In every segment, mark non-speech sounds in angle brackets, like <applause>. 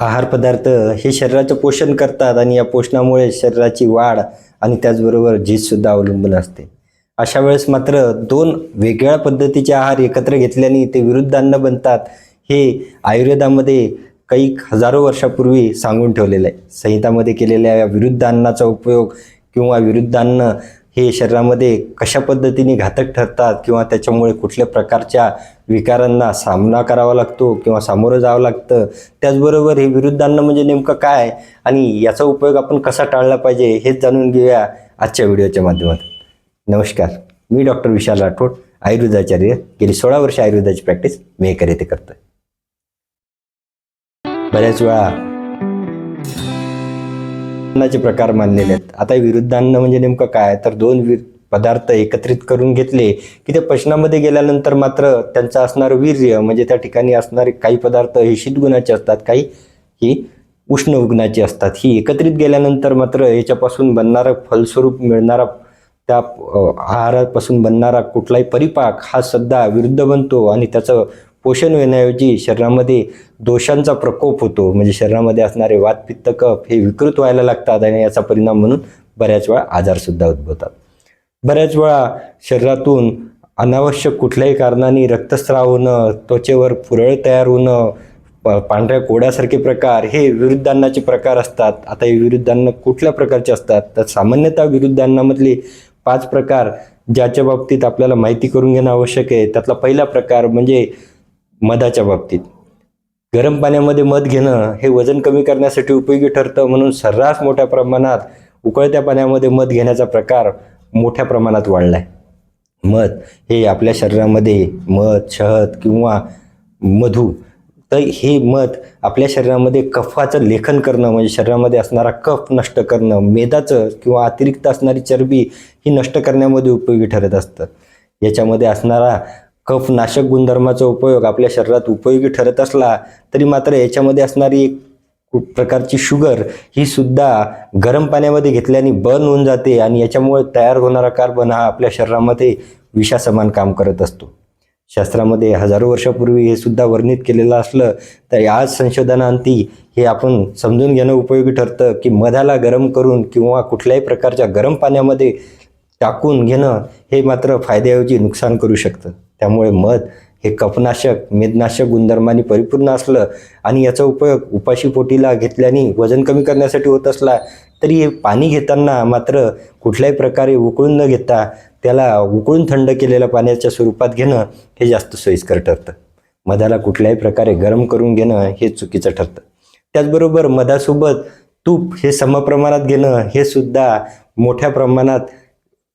आहार पदार्थ हे शरीराचं पोषण करतात आणि या पोषणामुळे शरीराची वाढ आणि त्याचबरोबर झीजसुद्धा अवलंबून असते. अशा वेळेस मात्र दोन वेगळ्या पद्धतीचे आहार एकत्र घेतल्याने ते विरुद्ध अन्न बनतात हे आयुर्वेदामध्ये काही हजारो वर्षापूर्वी सांगून ठेवलेलं आहे. संहितामध्ये केलेल्या या विरुद्ध अन्नाचा उपयोग किंवा विरुद्ध अन्न हे शरीरामध्ये कशा पद्धतीने घातक ठरतात किंवा त्याच्यामुळे कुठल्या प्रकारच्या विकारांना सामना करावा लागतो किंवा सामोरं जावं लागतं त्याचबरोबर हे विरुद्ध अन्न म्हणजे नेमकं काय आणि याचा उपयोग आपण कसा टाळला पाहिजे हेच जाणून घेऊया आजच्या व्हिडिओच्या माध्यमातून. नमस्कार मी डॉक्टर विशाल राठोड आयुर्वेदाचार्य गेली सोळा वर्ष आयुर्वेदाची प्रॅक्टिस मेकर येथे करतोय. बऱ्याच वेळा अन्नाचे प्रकार मानलेले आहेत. आता विरुद्ध अन्न म्हणजे नेमकं काय? तर दोन वि पदार्थ एकत्रित करून घेतले की ते पचनामध्ये गेल्यानंतर मात्र त्यांचं असणारं वीर्य म्हणजे त्या ठिकाणी असणारे काही पदार्थ हे शीतगुणाचे असतात काही ही उष्ण गुणाची असतात. ही एकत्रित गेल्यानंतर मात्र याच्यापासून बनणारं फलस्वरूप मिळणारा त्या आहारापासून बनणारा कुठलाही परिपाक हा सध्या विरुद्ध बनतो आणि त्याचं पोषण येण्याऐवजी शरीरामध्ये दोषांचा प्रकोप होतो. म्हणजे शरीरामध्ये असणारे वातपित्त कफ हे विकृत व्हायला लागतात आणि याचा परिणाम म्हणून बऱ्याच वेळा आजारसुद्धा उद्भवतात. बऱ्याच वेळा शरीरातून अनावश्यक कुठल्याही कारणाने रक्तस्राव होणं त्वचेवर पुरळ तयार होणं प- पांढऱ्या कोड्यासारखे प्रकार हे विरुद्धांनाचे प्रकार असतात. आता हे विरुद्धांना कुठल्या प्रकारचे असतात? तर सामान्यतः विरुद्धांनामधले पाच प्रकार ज्याच्या बाबतीत आपल्याला माहिती करून घेणं आवश्यक आहे. त्यातला पहिला प्रकार म्हणजे मधाच्या बाबतीत. गरम पाण्यामध्ये मध घेणं हे वजन कमी करण्यासाठी उपयोगी ठरतं म्हणून सर्रास मोठ्या प्रमाणात उकळत्या पाण्यामध्ये मध घेण्याचा प्रकार मोठ्या प्रमाणात वाढला आहे मध हे आपल्या शरीरामध्ये मध शहद किंवा मधू तर हे मध आपल्या शरीरामध्ये कफाचं लेखन करणं म्हणजे शरीरामध्ये असणारा कफ नष्ट करणं मेदाचं किंवा अतिरिक्त असणारी चरबी ही नष्ट करण्यामध्ये उपयोगी ठरत असतं. याच्यामध्ये असणारा कफनाशक गुणधर्माचा उपयोग आपल्या शरीरात उपयोगी ठरत असला तरी मात्र याच्यामध्ये असणारी एक प्रकारची शुगर ही सुद्धा गरम पाण्यामध्ये घेतल्याने बर्न होऊन जाते आणि याच्यामुळे तयार होणारा कार्बन हा आपल्या शरीरामध्ये विषासमान काम करत असतो. शास्त्रामध्ये हजारो वर्षापूर्वी हे सुद्धा वर्णित केलेलं असलं तर आज संशोधनांती हे आपण समजून घेणं उपयोगी ठरतं की मधाला गरम करून किंवा कुठल्याही प्रकारच्या गरम पाण्यामध्ये टाकून घेणं हे मात्र फायद्याऐवजी नुकसान करू शकतं. त्यामुळे मध हे कफनाशक मेदनाशक गुणधर्मांनी परिपूर्ण असलं आणि याचा उपयोग उपाशी पोटीला घेतल्याने वजन कमी करण्यासाठी होत असला तरी हे पाणी घेताना मात्र कुठल्याही प्रकारे उकळून न घेता त्याला उकळून थंड केलेल्या पाण्याच्या स्वरूपात घेणं हे जास्त सोयीस्कर ठरतं. मधाला कुठल्याही प्रकारे गरम करून घेणं हे चुकीचं ठरतं. त्याचबरोबर मधासोबत तूप हे समप्रमाणात घेणं हे सुद्धा मोठ्या प्रमाणात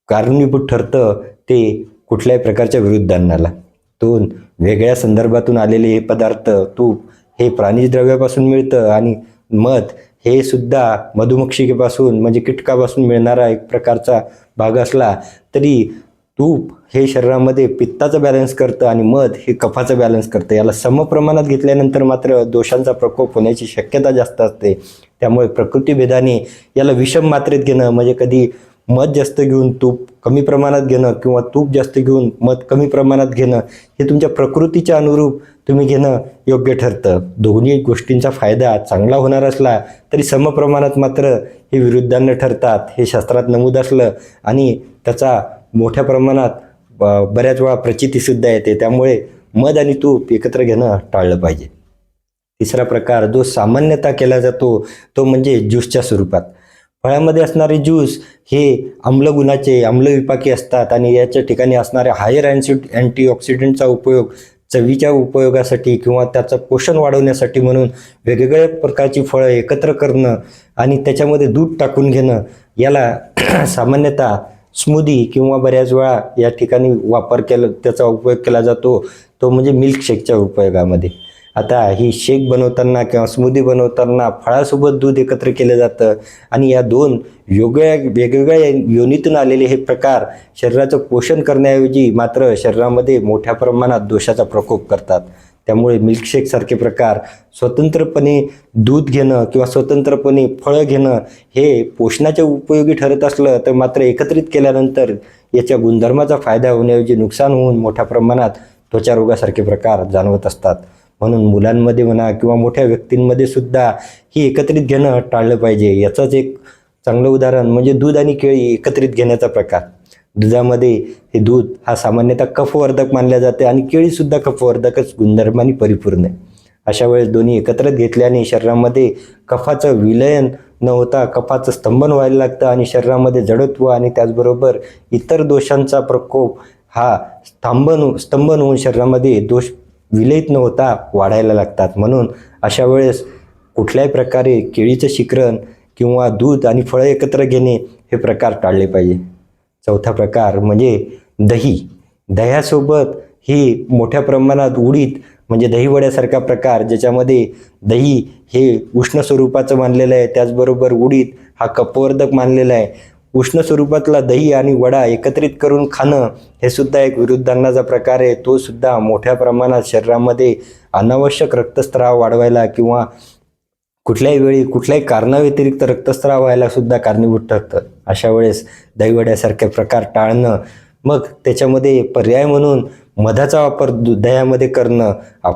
कारणीभूत ठरतं. ते कुठल्याही प्रकारच्या विरुद्ध अन्नाला दोन वेगळ्या संदर्भातून आलेले हे पदार्थ तूप हे प्राणी द्रव्यापासून मिळतं आणि मध हे सुद्धा मधुमक्षिकेपासून म्हणजे कीटकापासून मिळणारा एक प्रकारचा भाग असला तरी तूप हे शरीरामध्ये पित्ताचं बॅलन्स करतं आणि मध हे कफाचं बॅलन्स करतं. याला समप्रमाणात घेतल्यानंतर मात्र दोषांचा प्रकोप होण्याची शक्यता जास्त असते. त्यामुळे प्रकृतीभेदाने याला विषम मात्रेत घेणं म्हणजे कधी मध जास्त घेऊन तूप कमी प्रमाणात घेणं किंवा तूप जास्त घेऊन मध कमी प्रमाणात घेणं हे तुमच्या प्रकृतीच्या अनुरूप तुम्ही घेणं योग्य ठरतं. दोन्ही गोष्टींचा फायदा चांगला होणार असला तरी समप्रमाणात मात्र हे विरुद्धांना ठरतात हे शास्त्रात नमूद असलं आणि त्याचा मोठ्या प्रमाणात ब- बऱ्याच वेळा प्रचितीसुद्धा येते. त्यामुळे मध आणि तूप एकत्र घेणं टाळलं पाहिजे. तिसरा प्रकार जो सामान्यतः केला जातो तो म्हणजे ज्यूसच्या स्वरूपात. फळामध्ये असणारे ज्यूस हे आम्लगुणाचे आम्लविपाकी असतात आणि याच्या ठिकाणी असणाऱ्या हायर अँसी अँटीऑक्सिडंटचा उपयोग चवीच्या उपयोगासाठी किंवा त्याचं पोषण वाढवण्यासाठी म्हणून वेगवेगळ्या प्रकारची फळं एकत्र करणं आणि त्याच्यामध्ये दूध टाकून घेणं याला <clears throat> सामान्यतः स्मूदी किंवा बऱ्याच वेळा या ठिकाणी वापर केला त्याचा उपयोग केला जातो. तो म्हणजे मिल्कशेकच्या उपयोगामध्ये. आता ही शेक बनवताना किंवा स्मूदी बनवताना फळासोबत दूध एकत्र केलं जातं. आणि या दोन वेगळ्या वेगवेगळ्या योनीतून आलेले हे प्रकार शरीराचं पोषण करण्याऐवजी मात्र शरीरामध्ये मोठ्या प्रमाणात दोषाचा प्रकोप करतात. त्यामुळे मिल्कशेकसारखे प्रकार स्वतंत्रपणे दूध घेणं किंवा स्वतंत्रपणे फळं घेणं हे पोषणाच्या उपयोगी ठरत असलं तर मात्र एकत्रित केल्यानंतर याच्या गुणधर्माचा फायदा होण्याऐवजी नुकसान होऊन मोठ्या प्रमाणात त्वचारोगासारखे प्रकार जाणवत असतात. म्हणून मुलांमध्ये म्हणा किंवा मोठ्या व्यक्तींमध्ये सुद्धा ही एकत्रित घेणं टाळलं पाहिजे. याचंच एक चांगलं उदाहरण म्हणजे दूध आणि केळी एकत्रित घेण्याचा प्रकार. दुधामध्ये हे दूध हा सामान्यतः कफवर्धक मानल्या जाते आणि केळीसुद्धा कफवर्धकच गुणधर्माने परिपूर्ण आहे. अशा वेळेस दोन्ही एकत्रित घेतल्याने शरीरामध्ये कफाचं विलयन न होता कफाचं स्तंभन व्हायला लागतं आणि शरीरामध्ये जडत्व आणि त्याचबरोबर इतर दोषांचा प्रकोप हा स्तंभन स्तंभन होऊन शरीरामध्ये दोष विलयित न होता वाढायला लागतात. म्हणून अशा वेळेस कुठल्याही प्रकारे केळीचं शिकरण किंवा दूध आणि फळं एकत्र घेणे हे प्रकार टाळले पाहिजे. चौथा प्रकार म्हणजे दही. दह्यासोबत ही मोठ्या प्रमाणात उडीद म्हणजे दहीवड्यासारखा प्रकार ज्याच्यामध्ये दही हे उष्ण स्वरूपाचं मानलेलं आहे. त्याचबरोबर उडीद हा कपवर्धक मानलेला आहे. उष्ण स्वरूपातला दही आणि वडा एकत्रित करून खाणं हे सुद्धा एक विरुद्धांनाचा प्रकार आहे. तो सुद्धा मोठ्या प्रमाणात शरीरामध्ये अनावश्यक रक्तस्राव वाढवायला किंवा कुठल्याही वेळी कुठल्याही कारणाव्यतिरिक्त रक्तस्राव व्हायला सुद्धा कारणीभूत ठरतं. अशा वेळेस दहीवड्यासारखे प्रकार टाळणं मग त्याच्यामध्ये पर्याय म्हणून मधाचा वापर दु दह्यामध्ये करणं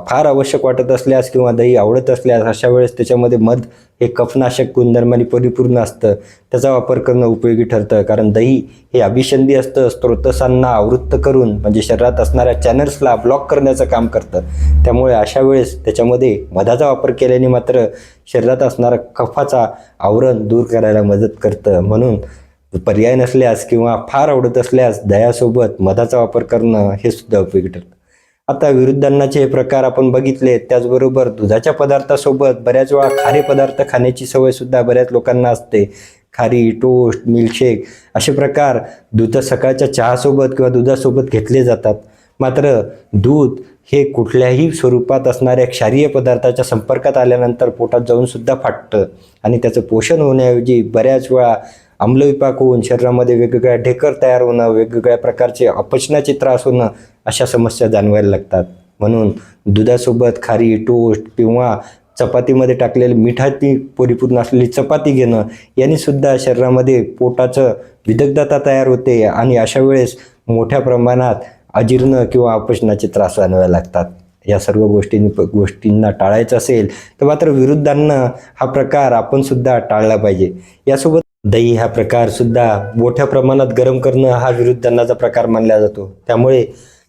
फार आवश्यक वाटत असल्यास किंवा दही आवडत असल्यास अशा वेळेस त्याच्यामध्ये मध हे कफनाशक गुणधर्माने परिपूर्ण असतं. त्याचा वापर करणं उपयोगी ठरतं. कारण दही हे अभिषंधी असतं स्त्रोतसांना आवृत्त करून म्हणजे शरीरात असणाऱ्या चॅनल्सला ब्लॉक करण्याचं काम करतं. त्यामुळे अशा वेळेस त्याच्यामध्ये मधाचा वापर केल्याने मात्र शरीरात असणारा कफाचा आवरण दूर करायला मदत करतं. म्हणून पर्याय नसल्यास किंवा फार आवडत असल्यास दह्यासोबत मधाचा वापर करणं हे सुद्धा उपयोगी ठरतं. आता विरुद्धांनाचे हे प्रकार आपण बघितले त्याचबरोबर दुधाच्या पदार्थासोबत बऱ्याच वेळा खारे पदार्थ खाण्याची सवय सुद्धा बऱ्याच लोकांना असते. खारी टोस्ट मिल्कशेक असे प्रकार दूध सकाळच्या चहासोबत किंवा दुधासोबत घेतले जातात. मात्र दूध हे कुठल्याही स्वरूपात असणाऱ्या क्षारीय पदार्थाच्या संपर्कात आल्यानंतर पोटात जाऊन सुद्धा फाटतं आणि त्याचं पोषण होण्याऐवजी बऱ्याच वेळा आम्लविपाक होऊन शरीरामध्ये वेगवेगळ्या ढेकर तयार होणं वेगवेगळ्या प्रकारचे अपचनाचे त्रास होणं अशा समस्या जाणवायला लागतात. म्हणून दुधासोबत खारी टोस्ट किंवा चपातीमध्ये टाकलेली मिठाची परिपूर्ण असलेली चपाती घेणं यांनी सुद्धा शरीरामध्ये पोटाचं विदग्धता तयार होते आणि अशा वेळेस मोठ्या प्रमाणात अजीर्ण किंवा अपचनाचे त्रास जाणवायला लागतात. या सर्व गोष्टी गोष्टींना टाळायचं असेल तर मात्र विरुद्धांना हा प्रकार आपण सुद्धा टाळला पाहिजे. यासोबत दही हा प्रकार सुद्धा मोठ्या प्रमाणात गरम करणं हा विरुद्धांनाचा प्रकार मानला जातो. त्यामुळे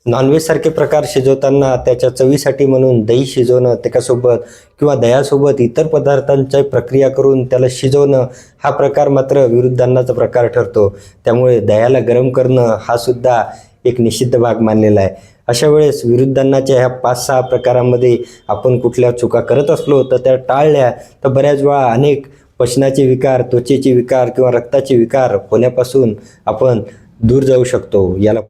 नॉनव्हेजसारखे प्रकार शिजवताना त्याच्या चवीसाठी म्हणून दही शिजवणं त्याच्यासोबत किंवा दह्यासोबत इतर पदार्थांच्या प्रक्रिया करून त्याला शिजवणं हा प्रकार मात्र विरुद्धांनाचा प्रकार ठरतो. त्यामुळे दह्याला गरम करणं हा सुद्धा एक निषिद्ध भाग मानलेला आहे. अशा वेळेस विरुद्धांनाच्या ह्या पाच सहा प्रकारांमध्ये आपण कुठल्या चुका करत असलो तर त्या टाळल्या तर बऱ्याच वेळा अनेक पचनाचे विकार त्वचेचे विकार किंवा रक्ताचे विकार होण्यापासून आपण दूर जाऊ शकतो. याला